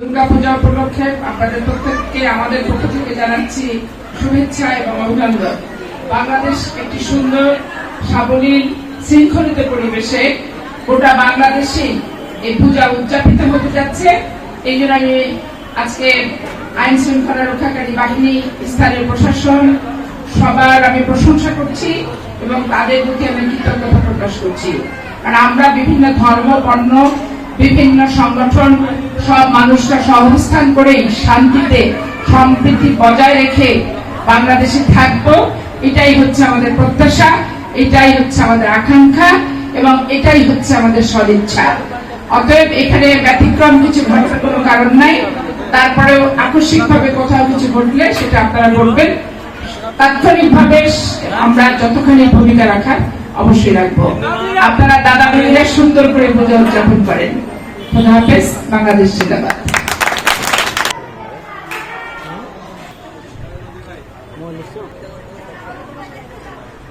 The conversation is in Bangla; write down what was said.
দুর্গা পূজা উপলক্ষে আপনাদের প্রত্যেককে আমাদের পক্ষ থেকে জানাচ্ছি শুভেচ্ছা এবং অভিনন্দন। বাংলাদেশ একটি সুন্দর, সাবলীল, শৃঙ্খলিত পরিবেশে গোটা বাংলাদেশে এই পূজা উদযাপিত হতে যাচ্ছে। এই জন্য আমি আজকে আইন শৃঙ্খলা রক্ষাকারী বাহিনী, স্থানীয় প্রশাসন, সবার আমি প্রশংসা করছি এবং তাদের প্রতি আমি কৃতজ্ঞতা প্রকাশ করছি। কারণ আমরা বিভিন্ন ধর্ম, বর্ণ বিভিন্ন সংগঠন, সব মানুষরা সহাবস্থান করেই শান্তিতে, সম্প্রীতি বজায় রেখে বাংলাদেশে থাকব। এটাই হচ্ছে আমাদের প্রত্যাশা, এটাই হচ্ছে আমাদের আকাঙ্ক্ষা এবং এটাই হচ্ছে আমাদের সদিচ্ছা। অতএব এখানে ব্যতিক্রম কিছু ঘটার কোনো কারণ নাই। তারপরেও আকস্মিকভাবে কোথাও কিছু ঘটলে সেটা আপনারা বলবেন। তাৎক্ষণিকভাবে আমরা যতখানি ভূমিকা রাখার অবশ্যই রাখব। আপনারা দাদা ভাইরা সুন্দর করে পূজা উদযাপন করেন। হাফেজ বাংলাদেশ জিন্দাবাদ।